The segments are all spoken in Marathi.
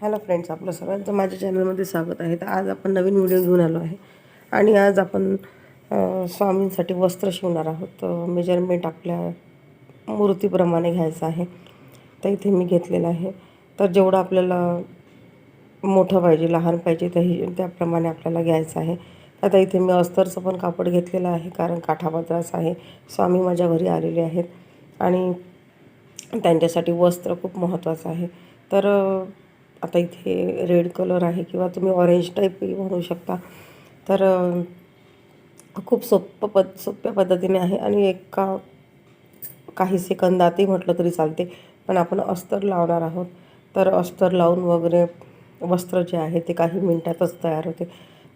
हॅलो फ्रेंड्स आपलं सर्वांचं माझ्या चॅनलमध्ये स्वागत आहे. तर आज आपण नवीन व्हिडिओ घेऊन आलो आहे. आणि आज आपण स्वामींसाठी वस्त्र शिवणार आहोत. मेजरमेंट आपल्या मूर्तीप्रमाणे घ्यायचं आहे. तर इथे मी घेतलेलं आहे. तर जेवढं आपल्याला मोठं पाहिजे लहान पाहिजे त्याही त्याप्रमाणे आपल्याला घ्यायचं आहे. आता इथे मी अस्तरचं पण कापड घेतलेलं आहे कारण काठापदराच आहे. स्वामी माझ्या घरी आलेले आहेत. आणि त्यांच्यासाठी वस्त्र खूप महत्त्वाचं आहे. तर आता इथे रेड कलर आहे किंवा तुम्ही ऑरेंज टाईपही म्हणू शकता. तर खूप सोपं पद सोप्या पद्धतीने आहे आणि एका काही सेकंदातही म्हटलं तरी चालते. पण आपण अस्तर लावणार आहोत. तर अस्तर लावून वगैरे वस्त्र जे आहे ते काही मिनटातच तयार होते.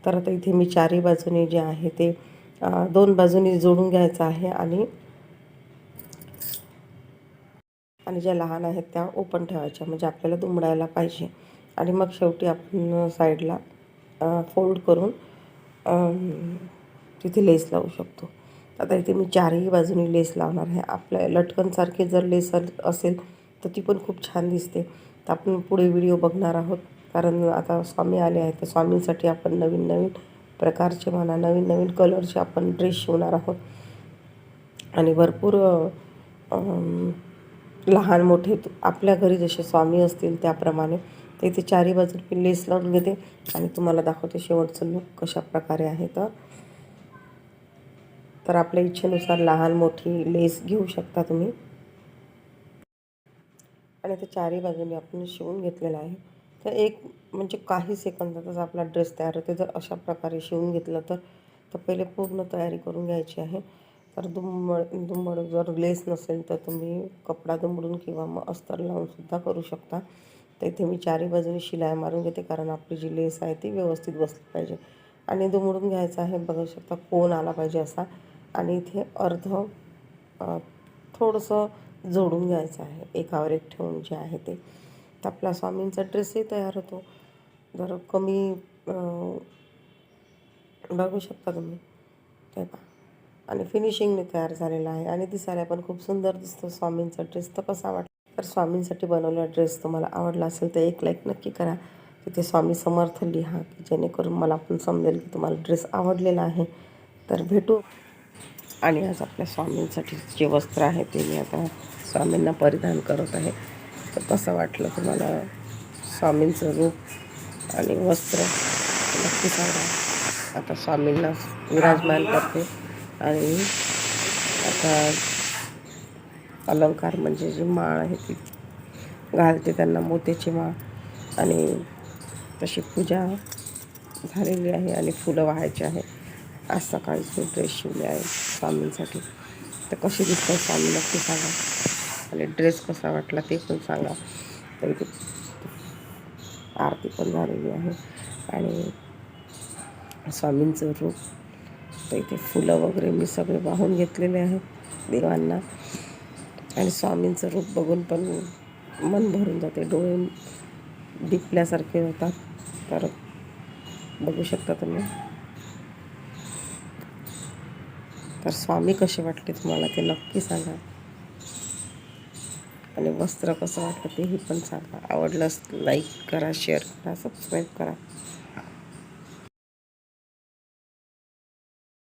तर आता इथे मी चारही बाजूनी जे आहे ते दोन बाजूनी जोडून घ्यायचं आहे आणि आणि ज्या लहान आहेत त्या ओपन ठेवायच्या. म्हणजे आपल्याला दुमडायला पाहिजे. आणि मग शेवटी आपण साईडला फोल्ड करून तिथे लेस लावू शकतो. आता इथे मी चारही बाजूनी लेस लावणार आहे. आपल्या लटकनसारखे जर लेस असेल तर ती पण खूप छान दिसते. तर आपण पुढे व्हिडिओ बघणार आहोत. कारण आता स्वामी आले आहेत. तर स्वामींसाठी आपण नवीन नवीन प्रकारचे म्हणा नवीन नवीन कलरचे आपण ड्रेस शिवणार आहोत. आणि भरपूर लहान मोठे आपल्या घरी जसे स्वामी असतील त्याप्रमाणे ते इथे चारी बाजूला मी लेस लावून घेते आणि तुम्हाला दाखवते शेवटचं लुक कशा प्रकारे आहे तर. तर आपल्या इच्छेनुसार लहान मोठी लेस घेऊ शकता तुम्ही. आणि ते चारी बाजूने आपण शिवून घेतलेलं आहे. तर एक म्हणजे काही सेकंदातच आपला ड्रेस तयार होते. जर अशा प्रकारे शिवून घेतलं तर तर पहिले पूर्ण तयारी करून घ्यायची आहे. तर दुंबळ दुम्बड जर लेस नसेल तर तुम्ही कपडा दुमडून किंवा मग अस्तर लावूनसुद्धा करू शकता. तर इथे मी चारी बाजूने शिलाई मारून घेते कारण आपली जी लेस आहे ती व्यवस्थित बसली पाहिजे. आणि दुमडून घ्यायचं आहे बघू शकता कोण आला पाहिजे असा. आणि इथे अर्ध थोडंसं जोडून घ्यायचं आहे. एकावर एक ठेवून जे आहे ते. तर आपला स्वामींचा ड्रेसही तयार होतो. जर कमी बघू शकता तुम्ही. ते पहा. आणि फिनिशिंगने तयार झालेला आहे. आणि दिसायला पण खूप सुंदर दिसतो. स्वामींचा ड्रेस तर कसा वाटला? तर स्वामींसाठी बनवलेला ड्रेस तुम्हाला आवडला असेल तर एक लाईक नक्की करा. तिथे स्वामी समर्थ लिहा की जेणेकरून मला पण समजेल की तुम्हाला ड्रेस आवडलेला आहे. तर भेटू. आणि आज आपल्या स्वामींसाठी जे वस्त्र आहे ते मी आता स्वामींना परिधान करत आहे. तर कसं वाटलं तुम्हाला स्वामींचं रूप आणि वस्त्र? नक्की सांगा आता स्वामींना विराजमान करते. आणि आता अलंकार म्हणजे जी माळ आहे ती घालते त्यांना मोत्याची माळ. आणि तशी पूजा झालेली आहे आणि फुलं वाहायची आहे. आज सकाळी मी ड्रेस शिवले आहे स्वामींसाठी. तर कशी दिसतं स्वामी नक्की सांगा. आणि ड्रेस कसा वाटला ते पण सांगा. तर आरती पण झालेली आहे. आणि स्वामींचं रूप तर इथे फुलं वगैरे मी सगळे वाहून घेतलेले आहेत देवांना. आणि स्वामींचं रूप बघून पण मन भरून जाते. डोळे दिपल्यासारखे होतात. तर बघू शकता तुम्ही. तर स्वामी कसे वाटले तुम्हाला ते नक्की सांगा. आणि वस्त्र कसं वाटलं तेही पण सांगा. आवडलंच लाईक करा शेअर करा सबस्क्राईब करा.